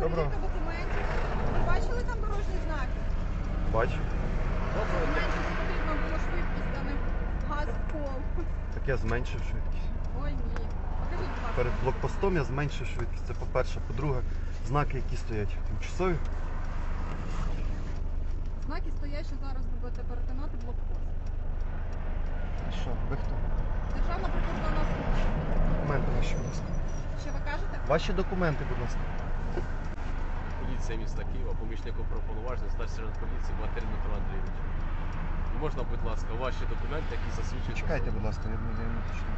Доброго. перевірка документів. Ви бачили там дорожні знаки? Бачу. Зменшити потрібно було швидкість, а не газ в пол. Так я зменшив швидкість. Ой, ні. Покажіть, будь ласка. Перед блокпостом я зменшив швидкість. Це по-перше. По-друге, знаки, які стоять тимчасові. Знаки стоять, що зараз ви будете перетинати блокпост. Що, ви хто? Державна прикордонна служба. Документи ваші, будь ласка. Що ви кажете? Ваші документи, будь ласка. Поліція міста Києва, помічник уповноважений, старший поліції Батарій Дмитро Андрійович. Можна, будь ласка, ваші документи, які засвідчують. Чекайте, будь ласка, я не уточню.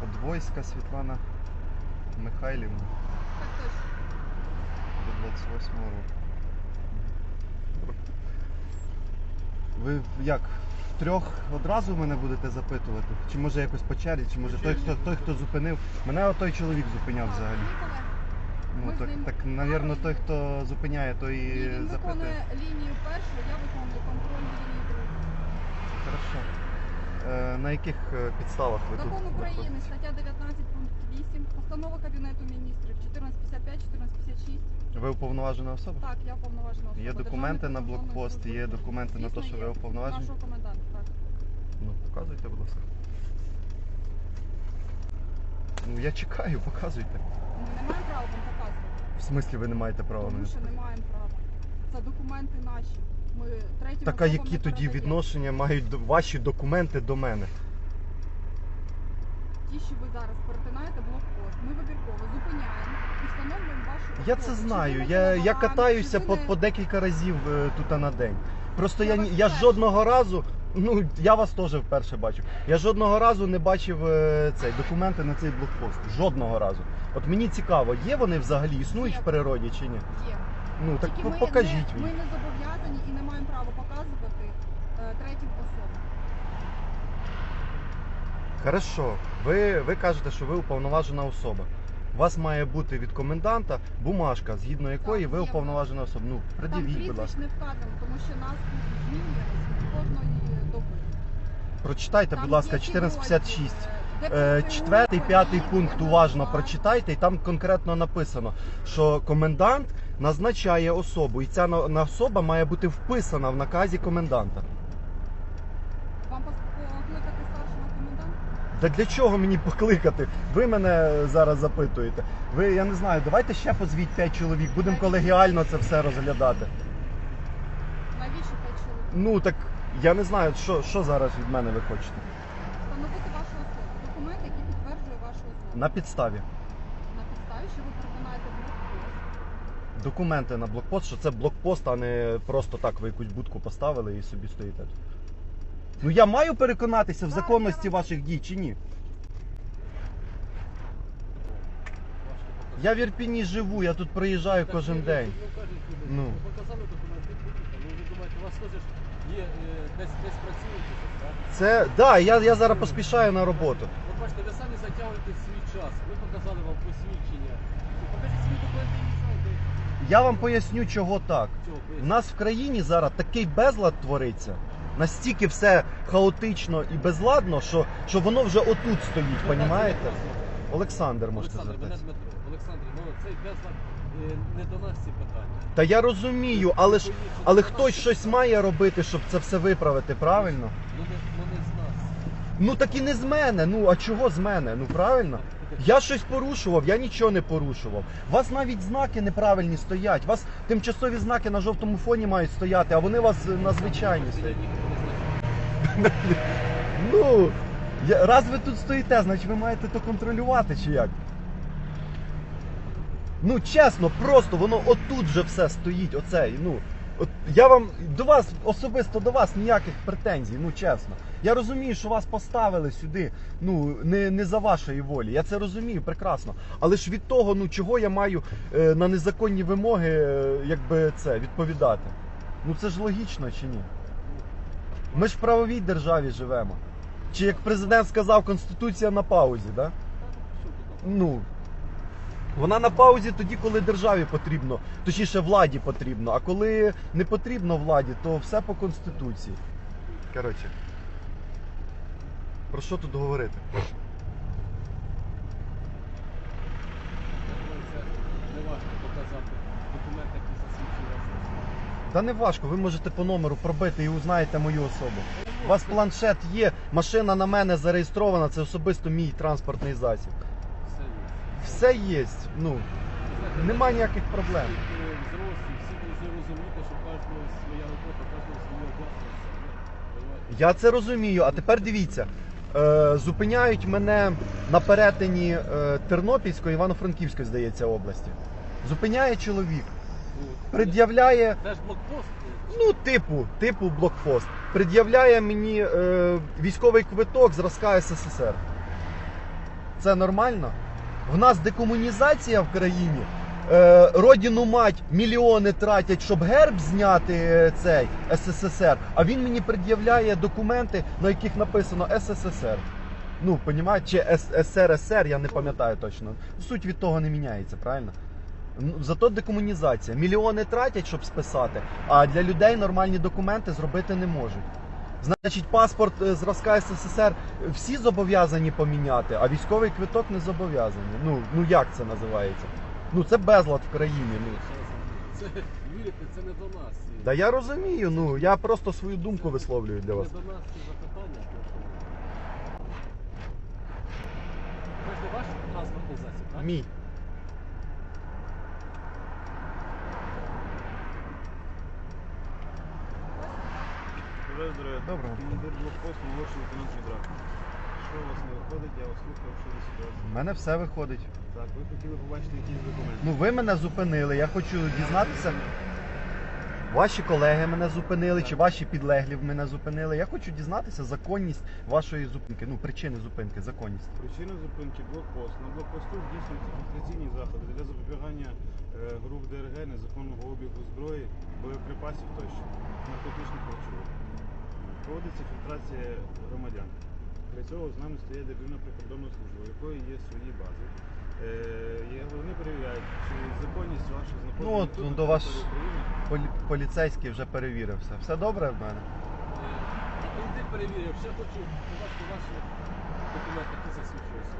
Подвойська Світлана Михайлівна Так точно. до 28 року. Ви як? Трьох одразу мене будете запитувати? Чи може якось по черзі, чи може той, хто той, хто зупинив. Мене той чоловік зупиняв взагалі. Ну так, так, навірно, той, хто зупиняє, той І він запитує. виконує лінію першу, я виконую контроль лінії другу. Хорошо. Е, на яких е, підставах ви тут? Закон України, стаття 19, пункт 8, постанова Кабінету міністрів 1455, 1456. Ви уповноважена особа? Так, я уповноважена особа. Є документи на блокпост, є документи на те, що ви уповноважені? Нашого коменданта, так. Ну, показуйте, будь ласка. Ну, я чекаю, показуйте. Ми не маємо права вам показувати. В смислі ви не маєте права Тому що не маємо права. Це документи наші. Ми третім Так а особам які не тоді передаємо. відношення мають до- ваші документи до мене? Ті, що ви зараз перетинаєте блокпост, ми вибірково зупиняємо і встановлюємо вашу Я особу. це Чи знаю. ви Я, я катаюся чи по, не- по декілька разів е, тут на день. Просто Я я, вас ні- я жодного разу, ну я вас теж вперше бачу. Я жодного разу не бачив е, цей документи на цей блокпост. Жодного разу. От мені цікаво, є вони взагалі існують Є. в природі чи ні? Є. Ну так Тільки по- ми покажіть не, мені. Ми не зобов'язані і не маємо права показувати е, третім особам. Хорошо, ви, ви кажете, що ви уповноважена особа. У вас має бути від коменданта бумажка, згідно якої ви є уповноважена особа. Ну, Там пред'явіть, будь прізвищ ласка. не вказано, тому що нас тут змінює кожної доби. Прочитайте, Там будь ласка, є ті 1456. де Е, переписують Четвертий, п'ятий пункт уважно прочитайте, і там конкретно написано, що комендант назначає особу, і ця на- на особа має бути вписана в наказі коменданта. Вам пос- покликати старшого коменданта? Та для чого мені покликати? Ви мене зараз запитуєте. Ви, я не знаю, давайте ще позвіть 5 чоловік, будемо колегіально це все розглядати. Навіщо п'ять чоловік? Ну так я не знаю, що, що зараз від мене ви хочете. Встановити вашу особу. Документ, який підтверджує вашу особу. На підставі. На підставі, що ви перетинаєте блокпост. Документи на блокпост, що це блокпост, а не просто так ви якусь будку поставили і собі стоїте. тут. Ну я маю переконатися в законності ваших дій чи ні? Я в Ірпіні живу, я тут приїжджаю Так, кожен день. ви ви Ну. показали документи. Ну, ви думаєте, у вас теж є е, десь, десь працюєте, так? Це да, я, я зараз поспішаю на роботу. От бачите, ви самі затягуєте свій час. Ми показали вам посвідчення. Покажіть свої документи і їжджайте. Я вам поясню, чого так. Цього У нас в країні зараз такий безлад твориться. Настільки все хаотично і безладно, що, що воно вже отут стоїть, понімаєте? Олександр можете Олександр, мене звертатися. Дмитро. Олександр, ну безлад е, не до нас ці питання. Та я розумію, але ж але хтось щось має робити, щоб це все виправити, правильно? Ну не, ну не з нас. Ну так і не з мене. Ну а чого з мене? Ну правильно? Я щось порушував, я нічого не порушував. У вас навіть знаки неправильні стоять. У вас тимчасові знаки на жовтому фоні мають стояти, а вони у вас е, на звичайні стоять. Ну, раз ви тут стоїте, значить ви маєте то контролювати чи як? Ну, чесно, просто воно отут же все стоїть, оце. Ну, от я вам до вас, особисто до вас ніяких претензій, ну чесно. Я розумію, що вас поставили сюди, ну, не, не за вашої волі. Я це розумію прекрасно. Але ж від того, ну чого я маю е, на незаконні вимоги, е, якби це відповідати? Ну це ж логічно чи ні? Ми ж в правовій державі живемо. Чи як президент сказав, конституція на паузі, да? Ну. Вона на паузі тоді, коли державі потрібно, точніше владі потрібно. А коли не потрібно владі, то все по конституції. Коротше. Про що тут говорити? Та не важко, ви можете по номеру пробити і узнаєте мою особу. У вас планшет є, машина на мене зареєстрована, це особисто мій транспортний засіб. Все є. Все є. Ну, нема ніяких проблем. Я це розумію. А тепер дивіться. Е, зупиняють мене на перетині е, Тернопільської, Івано-Франківської, здається, області. Зупиняє чоловік, пред'являє, Це ж блокпост. ну, типу, типу блокпост. Пред'являє мені е, військовий квиток зразка СССР. Це нормально? В нас декомунізація в країні. Е, родину мать мільйони тратять, щоб герб зняти е, цей СССР, а він мені пред'являє документи, на яких написано СССР. Ну, понімаєте, чи СРСР, я не пам'ятаю точно. Суть від того не міняється, правильно? Ну, Зато декомунізація. Мільйони тратять, щоб списати, а для людей нормальні документи зробити не можуть. Значить, паспорт е, зразка СССР всі зобов'язані поміняти, а військовий квиток не зобов'язані. Ну, ну як це називається? Ну це безлад в країні. Ну. Це, вірите, це не до нас. Да я розумію, ну я просто свою думку висловлюю для це вас. Не до нас ці запитання. Ви ж не ваш транспортний засіб, так? Мій. Доброго. Командир блокпосту, молодший лейтенант Відрак. Що у вас не виходить, я вас слухав, що за У ситуація. мене все виходить. Так, ви хотіли побачити якісь документи. Ну ви мене зупинили. Я хочу дізнатися. Ваші колеги мене зупинили, чи ваші підлеглі мене зупинили. Я хочу дізнатися законність вашої зупинки. Ну, причини зупинки, законність. Причина зупинки блокпост. На блокпосту здійснюються фільтраційні заходи для запобігання е, груп ДРГ, незаконного обігу зброї, боєприпасів тощо, наркотичних речовин. Проводиться фільтрація громадян. Для цього з нами стоїть Державна прикордонна служба, у якої є свої бази. Е, вони перевіряють, чи законність знаходження Ну, от, тут, на до вас- території України. Полі- поліцейський вже перевірив все. Все добре в мене? Іди перевірив, ще хочу побачити ваші документи, які засвідчують.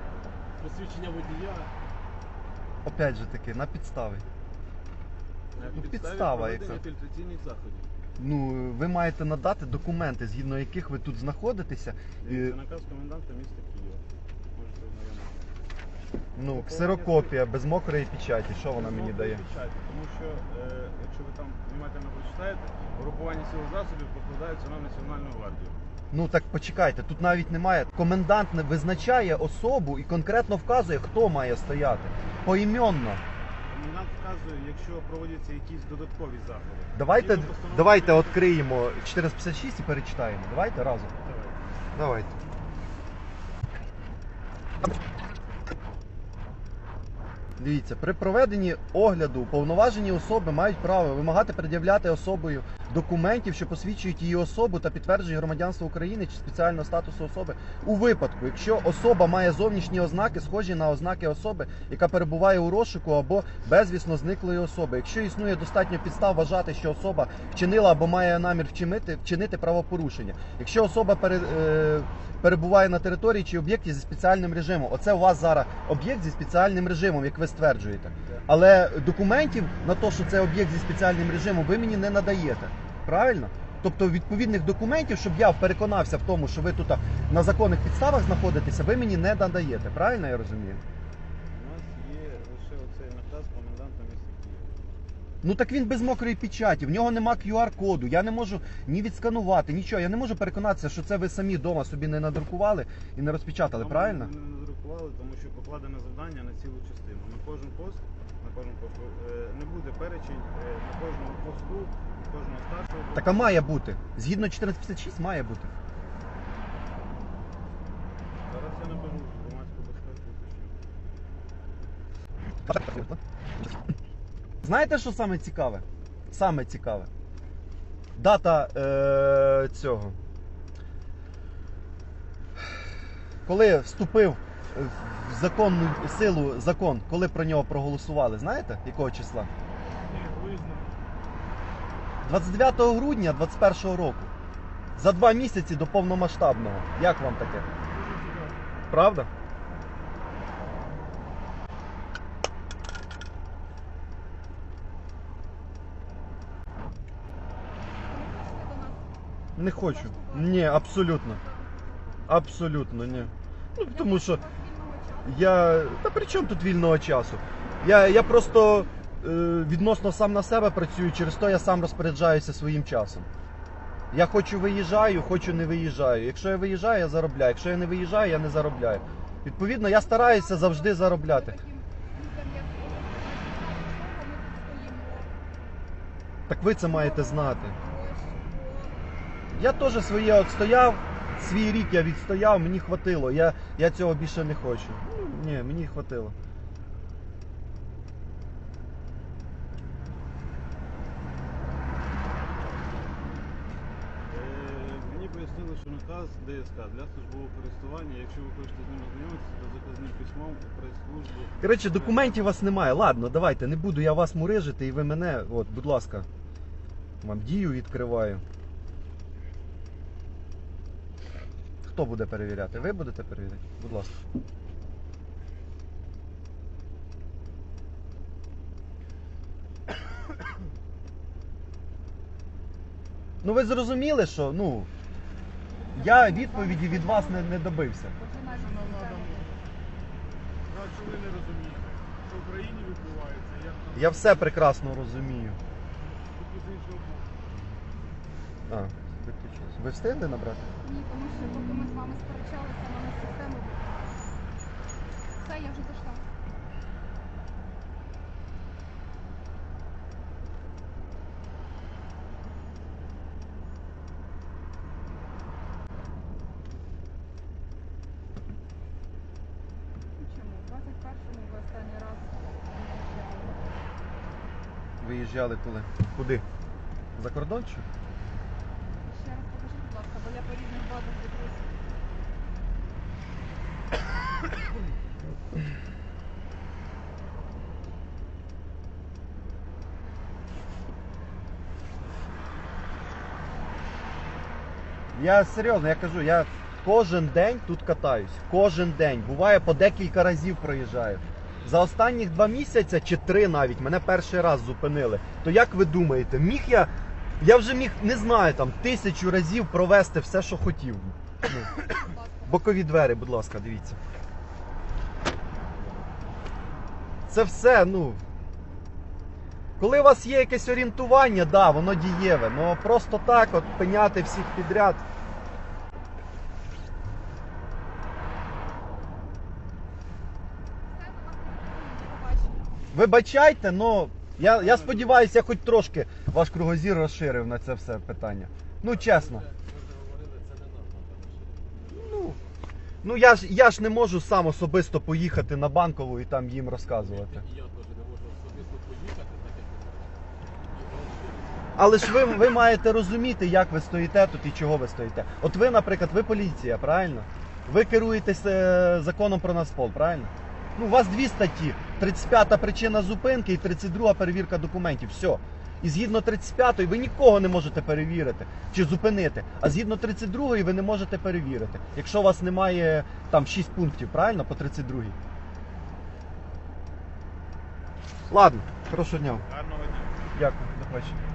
Посвідчення водія. Опять же таки, на підставі. На Ну, підставі підстава проведення яка. фільтраційних заходів. Ну, ви маєте надати документи, згідно яких ви тут знаходитеся. І, Це наказ коменданта міста Києва. Можете ознайомитися. ну, ксерокопія без мокрої печаті. Що вона мені дає? печаті, Тому що, е, якщо ви там внимательно прочитаєте, групування сил засобів покладаються на Національну гвардію. Ну так почекайте, тут навіть немає. Комендант не визначає особу і конкретно вказує, хто має стояти. Поіменно. Комендант вказує, якщо проводяться якісь додаткові заходи. Давайте, Згідно постанови давайте Кабінету- відкриємо 1456 і перечитаємо. Давайте разом. Давайте. Давайте. Дивіться, при проведенні огляду уповноважені особи мають право вимагати пред'являти особою документів, що посвідчують її особу та підтверджують громадянство України чи спеціального статусу особи у випадку, якщо особа має зовнішні ознаки, схожі на ознаки особи, яка перебуває у розшуку або безвісно зниклої особи. Якщо існує достатньо підстав вважати, що особа вчинила або має намір вчинити, вчинити правопорушення. Якщо особа пере, е, перебуває на території чи об'єкті зі спеціальним режимом, оце у вас зараз об'єкт зі спеціальним режимом, як ви стверджуєте. Але документів на те, що це об'єкт зі спеціальним режимом, ви мені не надаєте. Правильно? Тобто відповідних документів, щоб я переконався в тому, що ви тут на законних підставах знаходитеся, ви мені не надаєте. Правильно я розумію? У нас є лише оцей наказ коменданта міста Києва. Ну так він без мокрої печаті, в нього нема QR-коду. Я не можу ні відсканувати, нічого. Я не можу переконатися, що це ви самі вдома собі не надрукували і не розпечатали, правильно? Не надрукували, тому що покладене завдання на цілу частину. На кожен пост, на кожен пост е, не буде перечень е, на кожному посту, на кожного старшого. Так а має бути. Згідно 1456 має бути. Зараз я наберу громадську безпеку. Знаєте, що саме цікаве? Саме цікаве. Дата е- цього. Коли вступив в законну силу закон, коли про нього проголосували, знаєте, якого числа? 29 грудня 21 року. За два місяці до повномасштабного. Як вам таке? Правда? Не хочу. Ні, абсолютно. Абсолютно ні. Ну, тому що я. Та при чому тут вільного часу? Я, я просто е, відносно сам на себе працюю, через то я сам розпоряджаюся своїм часом. Я хочу виїжджаю, хочу не виїжджаю. Якщо я виїжджаю, я заробляю. Якщо я не виїжджаю, я не заробляю. Відповідно, я стараюся завжди заробляти. Так ви це маєте знати. Я теж своє відстояв, свій рік я відстояв, мені хватило. Я, я цього більше не хочу. Ні, мені хватило. Е, Мені пояснили, що наказ ДСК для службового користування, якщо ви хочете з ним ознайомитися, то заказним письмом у прес-службу. Коротше, документів у вас немає. Ладно, давайте, не буду я вас мурижити і ви мене. От, будь ласка. Вам дію відкриваю. Хто буде перевіряти? Ви будете перевіряти? Будь ласка. Ну ви зрозуміли, що ну я відповіді від вас не, не добився. Починаєш Що нам це. надо Так, що ви не розумієте, що в країні відбувається, як там Я все прекрасно розумію. з іншого боку. А, виключилось. Ви встигли набрати? Ні, тому що поки ми з вами сперечалися, системи виключили. Все, я вже зайшла. Чому? В 21-му ви останній раз виїжджали. Виїжджали коли? Куди? За кордон чи? Ще раз покажіть, будь ласка, бо я по різних базах дивлюся. Я серйозно, я кажу, я кожен день тут катаюсь. Кожен день. Буває по декілька разів проїжджаю. За останніх два місяці чи три навіть мене перший раз зупинили. То як ви думаєте, міг я. Я вже міг, не знаю, там тисячу разів провести все, що хотів. Ну, бокові двері, будь ласка, дивіться. Це все, ну. Коли у вас є якесь орієнтування, да, воно дієве. Ну просто так, от пеняти всіх підряд. Вибачайте, ну я, я сподіваюся, я хоч трошки ваш кругозір розширив на це все питання. Ну, чесно. Ну, ну я ж я ж не можу сам особисто поїхати на банкову і там їм розказувати. І я теж не можу особисто поїхати, так як ви кажете. Але ж ви, ви маєте розуміти, як ви стоїте тут і чого ви стоїте. От ви, наприклад, ви поліція, правильно? Ви керуєтесь е, законом про Нацпол, правильно? Ну, у вас дві статті: 35 причина зупинки і 32 перевірка документів. Все. І згідно 35-ї ви нікого не можете перевірити чи зупинити. А згідно 32-ї ви не можете перевірити. Якщо у вас немає там 6 пунктів, правильно, по 32 Ладно, хорошого дня. Гарного дня. Дякую, до побачення.